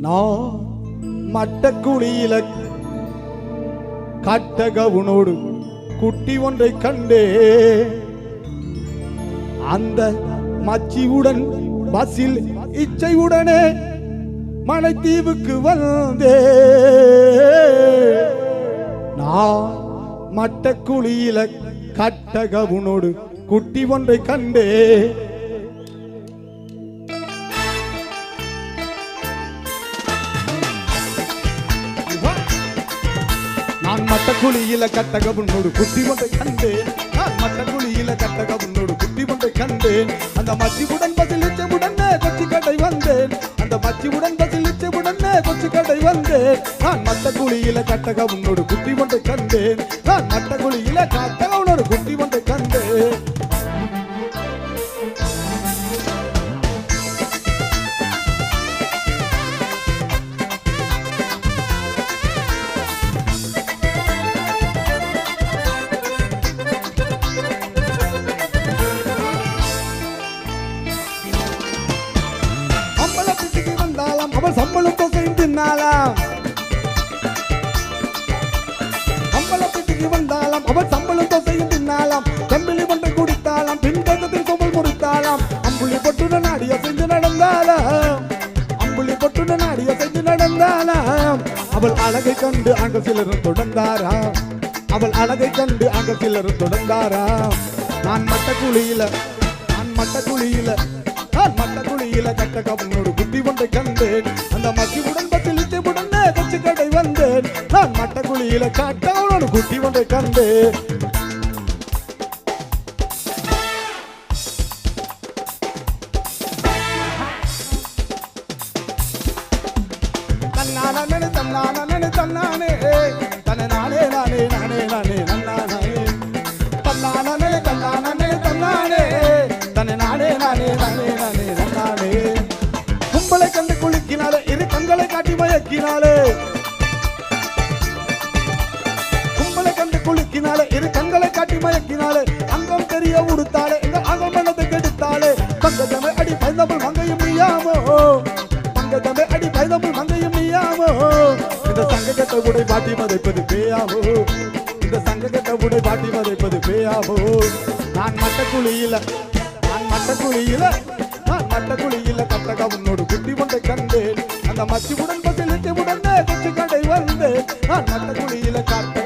நான் மட்டக்குழியில கட்டகவுனோடு குட்டி ஒன்றை கண்டே. அந்த மச்சியுடன் பஸ்ஸில் இச்சையுடனே மலைத்தீவுக்கு வந்தே. நான் மட்டக்குழியில கட்டகவுனோடு குட்டி ஒன்றை கண்டே. குழியில மட்டக்குழியில கட்டகவுனோடு குட்டி ஒன்றை கண்டேன் நான் மற்ற மட்டக்குழியில கட்டகவுனோடு குட்டி ஒன்றை கண்டேன் அந்த மச்சிவுடன் பதிலிச்சவுடனே கொச்சி கடை வந்தேன் அந்த மச்சிவுடன் பதிலிச்சவுடனே கொச்சி கடை வந்தேன் நான் மற்ற மட்டக்குழியில கட்டகவுனோடு குட்டி ஒன்றை கண்டேன் நான் மற்ற மட்டக்குழியில கட்டகவுனோடு குட்டி ஒன்றை கண்டேன் அவள் சம்பளம் தொகையும் தின்னாலாம். தம்பிளி மண்டை குடித்தாலாம். பின்பக்கத்தில் சொமல் முடித்தாலாம் அம்புலி பொட்டுடன் நாடிய செஞ்சு நடந்தாலாம். அம்புலி பொட்டுடன் நாடிய செஞ்சு நடந்தாலாம். அவள் அழகை கண்டு அங்க சிலரும் தொடர்ந்தாராம். அவள் அழகை கண்டு அங்க சிலரும் தொடர்ந்தாராம். நான் மட்ட குழியில நான் மட்ட குழியில நான் மட்ட குழியில கட்ட கவனோடு புத்தி ஒன்றை கண்டேன். அந்த மக்கிவுடன் பத்தில் உடனே கட்சி கடை வந்தேன். நான் மட்ட குட்டி ஒன்றை கண்டு. தன்னானே தன்னானே தன்னானே. தன்னை நானே நானே நானே நானே நன்னானே தன்னானே தன்னானே தன்னானே. தன்னை நானே நானே நானே நானே நன்னானே கும்பலை கண்டு குலுக்கினாலே இரு கண்களை காட்டி மயக்கினாலே. குலுக்கினாலே காட்டி மயக்கினாலே அங்கம் தெரிய உடுத்தாலே இந்த அங்கம் மனதை கெடுத்தாலே பங்கஜமே அடி பயந்தவள் மங்கையும் நீயாமோ? பங்கஜமே அடி பயந்தவள் மங்கையும் நீயாமோ? இந்த சங்ககத்தை உடை பாட்டி மதைப்பது பேயாவோ இந்த சங்ககத்தை உடை பாட்டி மதைப்பது பேயாவோ நான் மட்டக்குழியில நான் மட்டக்குழியில நான் மட்டக்குழியில கட்டக உன்னோடு குட்டி ஒன்றை கண்டேன். அந்த மச்சிவுடன் பசிலிட்டு உடனே கொச்சு கடை வந்தேன். நான் மட்ட குழியில உன்னோடு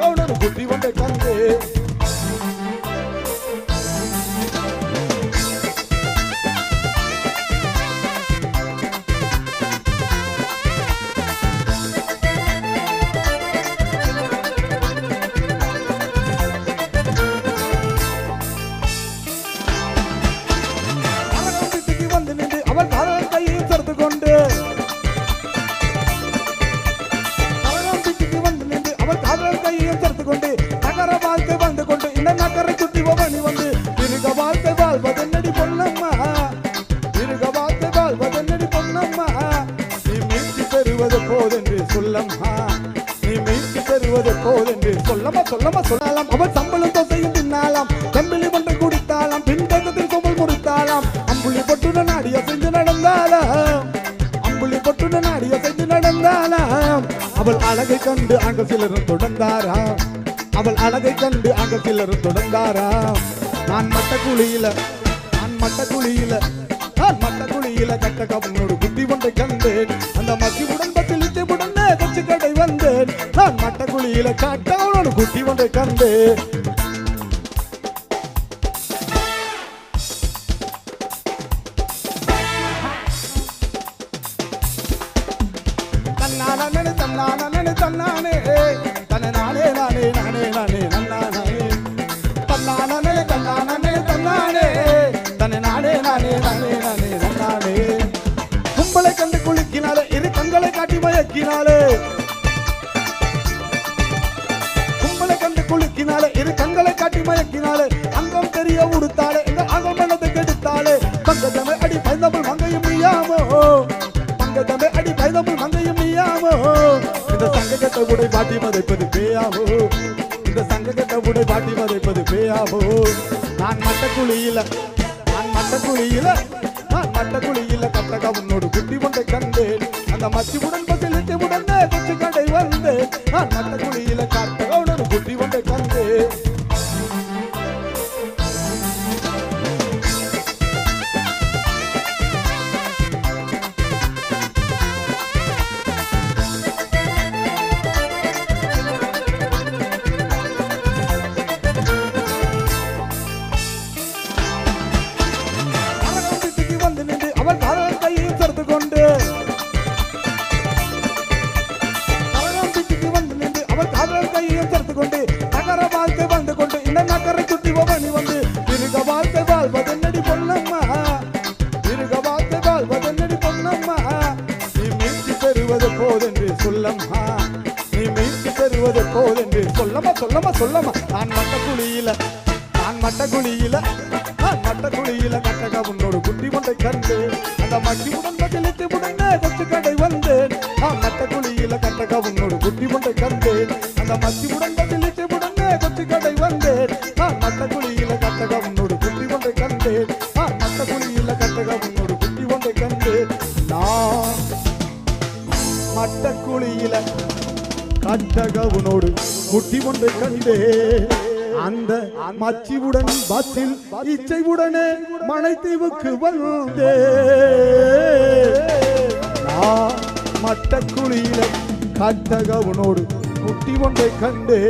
நீ வந்து திருக வாழ்க்கை வாழ்வதென்னடி பொன்னம்மா. திருக வாழ்க்கை வாழ்வதென்னடி பொன்னம்மா. நீ மீட்சி பெறுவது போதென்று சொல்லம்மா. நீ மீட்சி பெறுவது போதென்று சொல்லமா சொல்லமா சொல்லலாம் அவள் சம்பளம் தொசையும் தின்னாலாம். தம்பிளி மண்டை குடித்தாலாம். பின்பக்கத்தில் சொமல் முறித்தாலாம் அம்புலி பொட்டுடன் நாடிய செஞ்சு நடந்தாலாம். அம்புலி பொட்டுடன் நாடிய செஞ்சு நடந்தாலாம். அவள் அழகை கண்டு அங்க சிலரும் தொடர்ந்தாராம். அவள் அழகை கண்டு அங்க சிலரும் தொடர்ந்தாராம் நான் மட்ட குழியில நான் மட்ட குழியில நான் மட்ட குழியில கட்ட கவனோடு புத்தி ஒன்றை கண்டேன். அந்த மக்கிவுடன் பத்தில் உடனே கட்சி கடை வந்தேன். நான் மட்ட குழியில கட்டவனோடு குட்டி ஒன்றை கண்டேன். குலுக்கினாலே. கும்பலை கண்டு குலுக்கினாலே இரு கண்களை காட்டி மயக்கினாலே அங்கம் தெரிய உடுத்தாலே இந்த அங்கம் மனதை கெடுத்தாலே. பங்கஜமே அடி பயந்தவள் மங்கையும் நீயாமோ பங்கஜமே அடி பயந்தவள் மங்கையும் நீயாமோ இந்த சங்ககத்தை உடை பாட்டி மதைப்பது பேயாமோ. இந்த சங்ககத்தை உடை பாட்டி மதைப்பது பேயாமோ. நான் மட்ட குழியில நான் மட்ட குழியில நான் மட்டக்குழியில கட்டக உன்னோடு குட்டி ஒன்றை கண்டேன். அந்த அந்த உடன் பசிலிட்டு உடனே கொச்சு கடை வந்து நான் வந்து கொண்டு நகரை சுற்றி பவனி வந்து திருக வாழ்க்கை வாழ்வதென்னடி பொன்னம்மா? திருக வாழ்க்கை வாழ்வதென்னடி பொன்னம்மா? நீ மீட்சி பெறுவது போதென்று சொல்லம்மா. நீ மீட்சி பெறுவது போதென்று சொல்லமா சொல்லமா சொல்லமா நான் மட்ட குழியில நான் மட்ட குழியில நான் மட்ட குழியில கட்டக உன்னோடு குட்டி ஒன்றை கண்டு அந்த மட்டி உடன் பதிலிட்டு உடனே கொச்சு கடை வந்தேன். நான் மட்ட குழியில கட்டக உன்னோடு குட்டி ஒன்றை கண்டேன் அந்த மட்டி உடன் பதிலிட்டு உடனே கொச்சு கடை குட்டி ஒன்றை கண்டே. அந்த மச்சிவுடன் பஸ்ஸில் இச்சைவுடனே மனைத்தீவுக்கு வந்தே. நான் மட்ட குழியில கட்டகவுனோடு குட்டி ஒன்றை கண்டே.